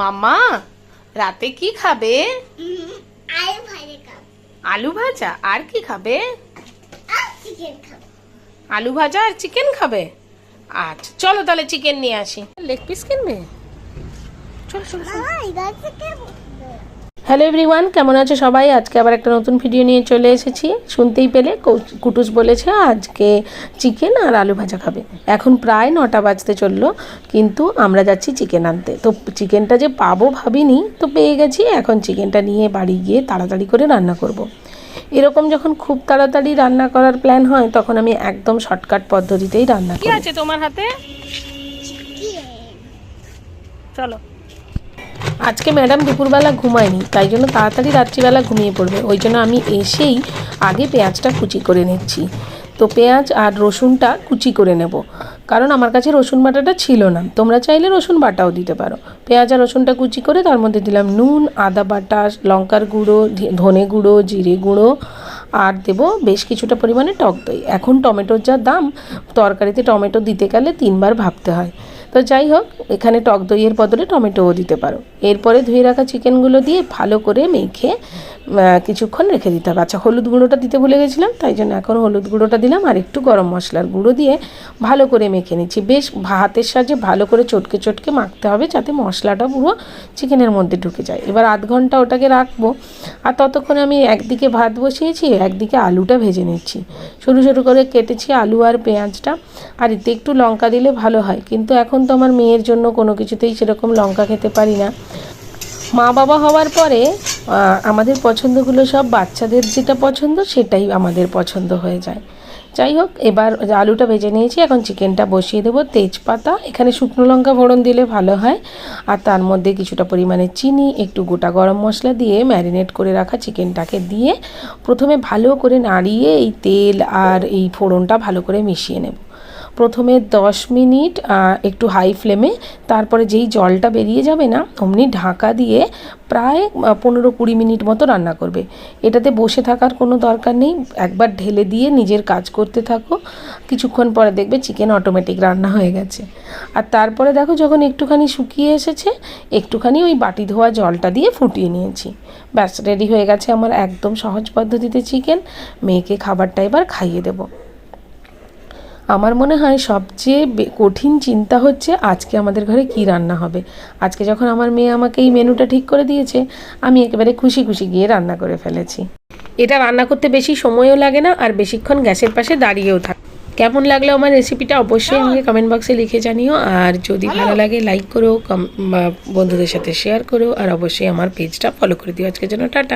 মাম্মা রাতে কি খাবে? আলু ভাজা আর কি খাবে? আলু ভাজা আর চিকেন খাবে? আচ্ছা চলো তাহলে চিকেন নিয়ে আসি। লেগ পিস কিনবে? চলো চলো চলো। মামা এটা চিকেন হ্যালো এভরিওয়ান কেমন আছে সবাই? আজকে আবার একটা নতুন ভিডিও নিয়ে চলে এসেছি। শুনতেই পেলে কৌ- কুটুস বলেছে আজকে চিকেন আর আলু ভাজা খাবে। এখন প্রায় নটা বাজতে চলল কিন্তু আমরা যাচ্ছি চিকেন আনতে। তো চিকেনটা যে পাবো ভাবিনি তো পেয়ে গেছি। এখন চিকেনটা নিয়ে বাড়ি গিয়ে তাড়াতাড়ি করে রান্না করব। এরকম যখন খুব তাড়াতাড়ি রান্না করার প্ল্যান হয় তখন আমি একদম শর্টকাট পদ্ধতিতেই রান্না করি। আছে তোমার হাতে? চলো। আজকে ম্যাডাম দুপুরবেলা ঘুমায়নি, তাই জন্য তাড়াতাড়ি রাত্রিবেলা ঘুমিয়ে পড়বে। ওই জন্য আমি এসেই আগে পেঁয়াজটা কুচি করে নিচ্ছি। তো পেঁয়াজ আর রসুনটা কুচি করে নেব। কারণ আমার কাছে রসুন বাটাটা ছিল না। তোমরা চাইলে রসুন বাটাও দিতে পারো। পেঁয়াজ আর রসুনটা কুচি করে তার মধ্যে দিলাম নুন, আদা বাটা, লঙ্কার গুঁড়ো ধনে গুঁড়ো, জিরে গুঁড়ো আর দেবো বেশ কিছুটা পরিমাণে টক দই। এখন টমেটোর যা দাম, তরকারিতে টমেটো দিতে গেলে তিনবার ভাবতে হয়। তো যাই হোক, এখানে টক দইয়ের বদলে টমেটোও দিতে পারো। এরপরে ধুয়ে রাখা চিকেনগুলো দিয়ে ভালো করে মেখে কিছুক্ষণ রেখে দিতে হবে। আচ্ছা হলুদ গুঁড়োটা দিতে ভুলে গেছিলাম, তাই জন্য এখন হলুদ গুঁড়োটা দিলাম আর একটু গরম মশলার গুঁড়ো দিয়ে ভালো করে মেখে নিচ্ছি। বেশ হাতের সাহায্যে ভালো করে চটকে চটকে মাখতে হবে যাতে মশলাটা পুরো চিকেনের মধ্যে ঢুকে যায়। এবার আধ ঘণ্টা ওটাকে রাখব আর ততক্ষণে আমি একদিকে ভাত বসিয়েছি, একদিকে আলুটা ভেজে নিচ্ছি। সরু সরু করে কেটেছি আলু আর পেঁয়াজটা। আর এতে একটু লঙ্কা দিলে ভালো হয়, কিন্তু এখন তো আমার মেয়ের জন্য কোনো কিছুতেই সেরকম লঙ্কা খেতে পারি না। মা বাবা হওয়ার পরে আমাদের পছন্দগুলো সব বাচ্চাদের যেটা পছন্দ সেটাই আমাদের পছন্দ হয়ে যায়। যাই হোক, এবার আলুটা ভেজে নিয়েছি, এখন চিকেনটা বসিয়ে দেবো তেজপাতা, এখানে শুকনো লঙ্কা ফোড়ন দিলে ভালো হয়। আর তার মধ্যে কিছুটা পরিমাণে চিনি, একটু গোটা গরম মশলা দিয়ে ম্যারিনেট করে রাখা চিকেনটাকে দিয়ে প্রথমে ভালো করে নাড়িয়ে এই তেল আর এই ফোড়নটা ভালো করে মিশিয়ে নেব। প্রথমে দশ মিনিট একটু হাই ফ্লেমে তারপরে যেই জলটা বেরিয়ে যাবে না, অমনি ঢাকা দিয়ে প্রায় পনেরো কুড়ি মিনিট মতো রান্না করবে। এটাতে বসে থাকার কোনো দরকার নেই, একবার ঢেলে দিয়ে নিজের কাজ করতে থাকো। কিছুক্ষণ পরে দেখবে চিকেন অটোমেটিক রান্না হয়ে গেছে। আর তারপরে দেখো যখন একটুখানি শুকিয়ে এসেছে, একটুখানি ওই বাটি ধোয়া জলটা দিয়ে ফুটিয়ে নিয়েছি। ব্যাস রেডি হয়ে গেছে আমার একদম সহজ পদ্ধতিতে চিকেন মেয়েকে খাবারটা এবার খাইয়ে দেবো। আমার মনে হয় সবচেয়ে কঠিন চিন্তা হচ্ছে আজকে আমাদের ঘরে কি রান্না হবে। আজকে যখন আমার মেয়ে আমাকে এই মেনুটা ঠিক করে দিয়েছে, আমি একেবারে খুশি খুশি গিয়ে রান্না করে ফেলেছি। এটা রান্না করতে বেশি সময়ও লাগে না আর বেশিক্ষণ গ্যাসের পাশে দাঁড়িয়েও থাক। কেমন লাগল আমার রেসিপিটা অবশ্যই আমাকে কমেন্ট বক্সে লিখে জানিও। আর যদি ভালো লাগে লাইক করো বন্ধুদের সাথে শেয়ার করো। আর অবশ্যই আমার পেজটা ফলো করে দিও। আজকের জন্য টাটা।